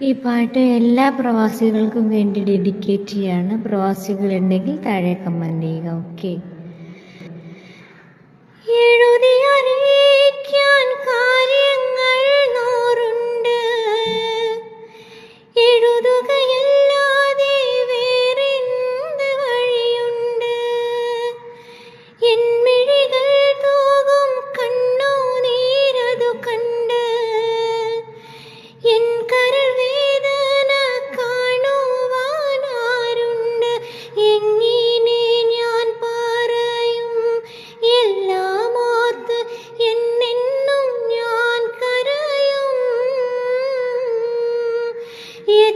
ഈ പാട്ട് എല്ലാ പ്രവാസികൾക്കും വേണ്ടി ഡെഡിക്കേറ്റ് ചെയ്യാണ്. പ്രവാസികളുണ്ടെങ്കിൽ താഴെ കമന്റ് ചെയ്യുക ഓക്കെ എഴുതി അറിയിക്കാൻ দিয়ে